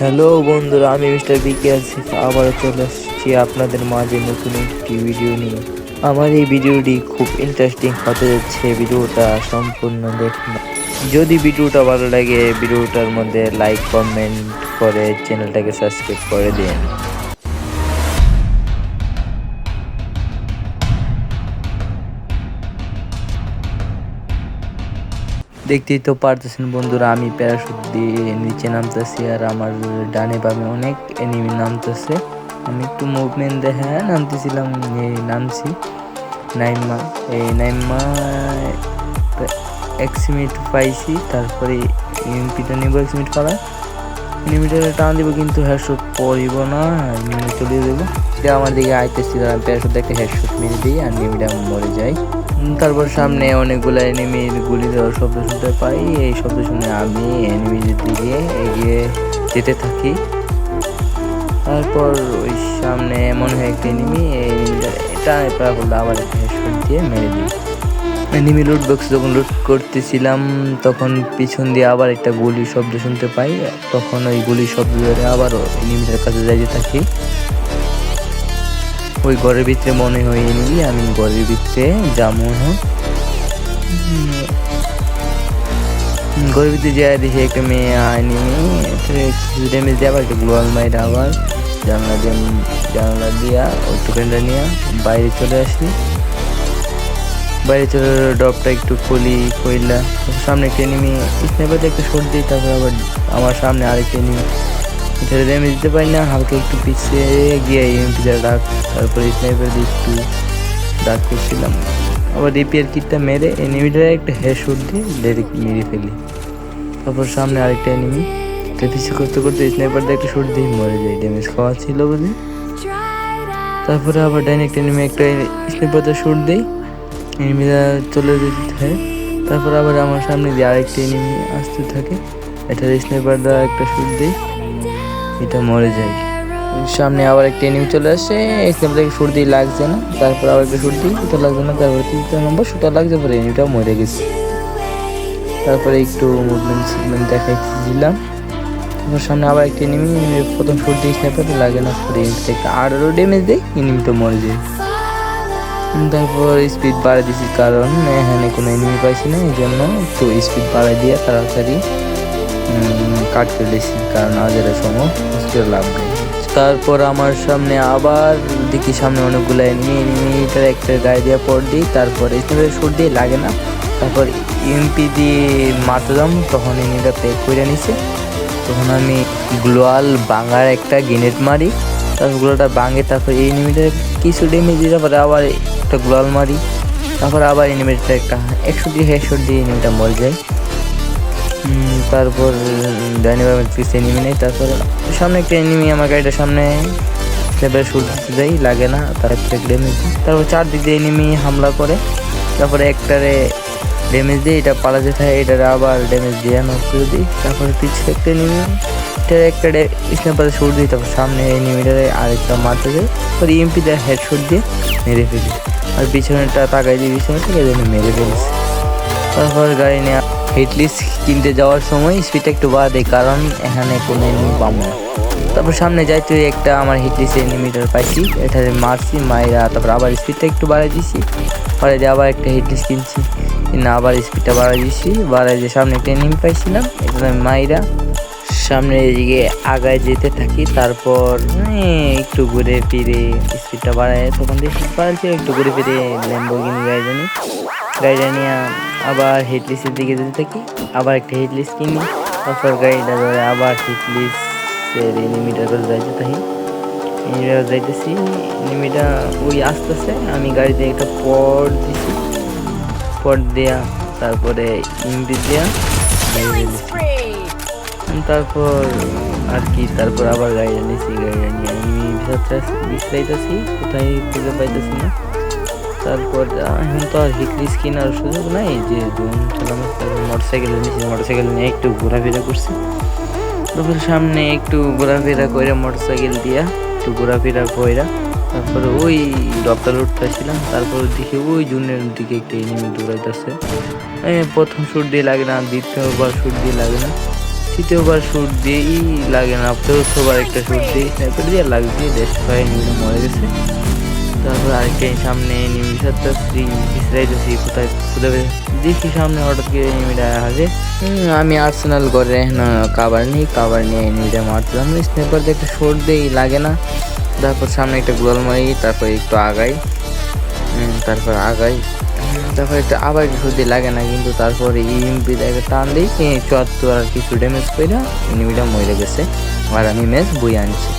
Hello বন্ধুরা, আমি mister বিকে আসিফ আবার চলে এসেছি আপনাদের মাঝে নতুন একটি ভিডিও নিয়ে। আমার এই ভিডিওটি খুব ইন্টারেস্টিং হতে যাচ্ছে ভিডিওটা সম্পূর্ণ দেখুন। যদি ভিডিওটা ভালো লাগে ভিডিওটার মধ্যে লাইক কমেন্ট করে চ্যানেলটাকে সাবস্ক্রাইব করে দিন। দেখতেই তো পারতেছেন বন্ধুরা, আমি প্যারাশুট দিয়ে নিচে নামতেছি আর আমার ডানে বামে অনেক এনিমি নামতেছে। আমি একটু মুভমেন্ট দেখে নামতেছিলাম নামছি। নাইমা, এই নাইমা, এক মিনিট পাইছি, তারপরে ইউএমপিটা নেব এক মিনিট পালা এনিমিটা টান দিব কিন্তু হেডশট পড়িব না এনিমি চলে দেবো এটা আমার দিকে আইতেছিল আমি প্যারাশুট একটা হেডশট মেরে দিই, আর এনিমিটা মরে যায় তারপর সামনে অনেকগুলো এনিমির গুলি দেওয়ার শব্দ শুনতে পাই। এই শব্দ শুনে আমি এনিমিদের দিকে এগিয়ে যেতে থাকি। তারপর ওই সামনে এমন হয় একটা এনিমি এই এনিমিটা এটা প্রায় হলো আবার একটা হেডশট দিয়ে মেরে দিই। এনিমি লুট বক্স যখন লুট করতেছিলাম, তখন পিছন দিয়ে আবার একটা গুলির শব্দ শুনতে পাই। তখন ওই গুলির শব্দ ধরে আবার এনিমিটার কাছে যাইতে থাকি। ওই ঘরের ভিতরে মনে হয় এনিমি আমি ঘরের ভিতরে যাব না। ঘরের ভিতরে যাই দেখি একটা মেয়ে এনিমি কিছু ড্যামেজ দিয়ে আবার একটা গ্লোয়াল মাইট আবার জানলা দিয়ে, জানলা দিয়া ওই টোকেনটা নিয়ে বাইরে চলে আসি বাইরে চলে ডপটা একটু খুলি তারপর সামনে একটা এনিমি স্নাইপারে একটা দিই, তারপর আবার আমার সামনে আরেকটা এনিমি। এটা ড্যামেজ দিতে পারি না, হালকা একটু পিছিয়ে গিয়ে এমপিটা ডাক, তারপরে স্নাইপার দিয়ে একটু ডাক করছিলাম। আবার রিপেয়ার কিটটা মেরে এনিমিটার একটা হেড শট দিয়ে ডাইরেক্ট মেরে ফেলি। তারপর সামনে আরেকটা এনিমি তো পিছু করতে করতে স্নাইপার দিয়ে একটা শট দিয়ে মরে যায় ড্যামেজ খাওয়া ছিল বলে। তারপরে আবার ডাইরেক্ট এনিমি একটা স্নাইপার দিয়ে শট দেই এনিমিরা চলে যেতে থাকে তারপর আবার আমার সামনে দিয়ে আরেকটা এনিমি আসতে থাকে এটা স্নাইপার দ্বারা একটা শুট দিই। এটা মরে যায় সামনে আবার একটা এনিমি চলে আসে স্নাইপার থেকে সর্দি লাগছে না। তারপর আবার একটা সর্দি এটা লাগছে না, তারপর তৃতীয় নম্বর শুটা লাগছে পরে এনিমিটাও মরে গেছে। তারপরে একটু মুভমেন্ট মুভমেন্ট দেখাইছিলাম। তারপর সামনে আবার একটা এনিমি প্রথম শুট দিয়ে স্নাইপার লাগে না পরে এনিমিটা একটা আরও ড্যামেজ দেয় এনিমিটা মরে যায়। তারপর স্পিড বাড়াই দিছি কারণ এখানে কোনো এনিমি পাইছি না, এই জন্য একটু স্পিড বাড়াই দিয়ে তাড়াতাড়ি উম, কাট করে দিয়েছি কারণ আজের সময় স্পিড লাভ নেই। তারপর আমার সামনে আবার দেখি সামনে অনেকগুলো এনিমি এনিমিটার একটা গায়ে দিয়ে পর দিই তারপর স্পিডের শুট দিয়ে লাগে না। তারপর ইএমপি দিয়ে মারতাম তখন এনিমিটা পে করে নিছে। তখন আমি গ্লোয়াল বাঙার একটা গ্রেনেড মারি তারপর গ্লোয়ালটা ভাঙে তারপর এই এনিমিটার কিছু ড্যামেজ দিয়ে তারপরে আবার একটা গ্লোয়াল মারি তারপর আবার এনিমিটা একটা একশো দিয়ে হেডশট দিয়ে এনিমিটা মরে যায়। তারপর ডাইনিভার কিছু এনিমি নেই, তারপর সামনে একটা এনিমি আমার গাড়িটার সামনে সেবারে শুট দিতে যাই লাগে না, তার একটা ড্যামেজ তারপর চারদিক দিয়ে এনিমি হামলা করে, তারপরে একটারে ড্যামেজ দিয়ে এটা পালাতে থাকে এটারে আবার ড্যামেজ দিয়ে নক করে দিই। তারপরে পিছিয়ে একটা এনিমি এটা একটা স্ন্যাপারে শুট দিই, তারপর সামনে এনিমিটারে আরেকটা মারতে যাই। তারপর ইএমপি দেয় হেড শুট দিয়ে মেরে ফেলি। আর পিছনেরটা তাকাই দিয়ে পিছনেটা এই জন্য মেরে ফেলিস তারপর গাড়ি নিয়ে হিটলিস্ট কিনতে যাওয়ার সময় স্পিডটা একটু বাড়ে কারণ এখানে কোনো এনিমি পাবো না। তারপর সামনে যাই তুই একটা আমার হিটলিস্ট এনিমিটার পাইছি এটারে মারছি, মাইরা তারপর আবার স্পিডটা একটু বাড়াই দিছি, পরে দিয়ে আবার একটা হিটলিস্ট কিনছি, কিনে আবার স্পিডটা বাড়াই দিছি, বাড়াই দিয়ে সামনে একটা এনিমি পাইছিলাম, এটা মাইরা সামনে এদিকে আগায় যেতে থাকি, তারপর একটু ঘুরে ফিরে স্পিডটা বাড়ায়, তখন দিয়ে স্পিড একটু ঘুরে ফিরে ল্যাম্বোগিনি গাড়ি জানি। গাড়িটা নিয়ে আবার হিটলিস্টের দিকে যেতে থাকি, আবার একটা হিটলিস্ট কিনি, তারপর গাড়িটা ধরে আবার হিটলিস্টের এনিমিটার করে যাইতে থাকি। যাইতেছি এনিমিটা ওই আসতেছে আমি গাড়িতে একটা পট দিছি, পট দেয়া তারপরে ইমবি দেয়া তারপর আর কি, তারপর আবার গাড়িটা নিয়েছি গাড়িটা নিয়ে আমি বিশ্রাইতেছি কোথায় খুঁজে পাইতেছি না। তারপর এখন তো আর স্কিন আর সুযোগ নাই যে জুন চালাম মোটর সাইকেল নিয়েছি মোটর সাইকেল নিয়ে একটু ঘোরাফেরা করছি। তারপর সামনে একটু ঘোরাফেরা করে মোটর সাইকেল দিয়া একটু ঘোরাফেরা কইরা তারপরে ওই ডক্টর উঠতেছিলাম, তারপর দেখি ওই জুনের দিকে একটা এনিমি দৌড়াইতেছে। প্রথম শুট দিয়ে লাগে না, দ্বিতীয়বার শুট দিয়ে লাগে না, তৃতীয়বার শুট দিয়েই লাগে না, চতুর্থবার একটা শুট দিই স্নাইপার দিয়ে লাগছে দেড়শো ভাই মরে গেছে। তারপর আরেকটা সামনে এনিমি সাতটা স্ত্রী পিছড়াইতেছি কোথায় কোথায় দেখি সামনে হঠাৎ করে এনিমিটা হাজে আমি আর্সেনাল করে কাবার নিই কাবার নিয়ে এনিমিটা মারছিলাম। স্নাইপার দিয়ে একটা শোট দিই, লাগে না। তারপর সামনে একটা গোল মারি, তারপর একটু আগাই। তারপর আগাই। তারপর একটা আবার একটু সর্দি লাগে না, কিন্তু তারপরে ইএমপি দেখে টান দিই চুয়াত্তর আর কিছু ড্যামেজ করে এনিমিটা মরে গেছে। আর আমি ম্যাচ বই আনছি।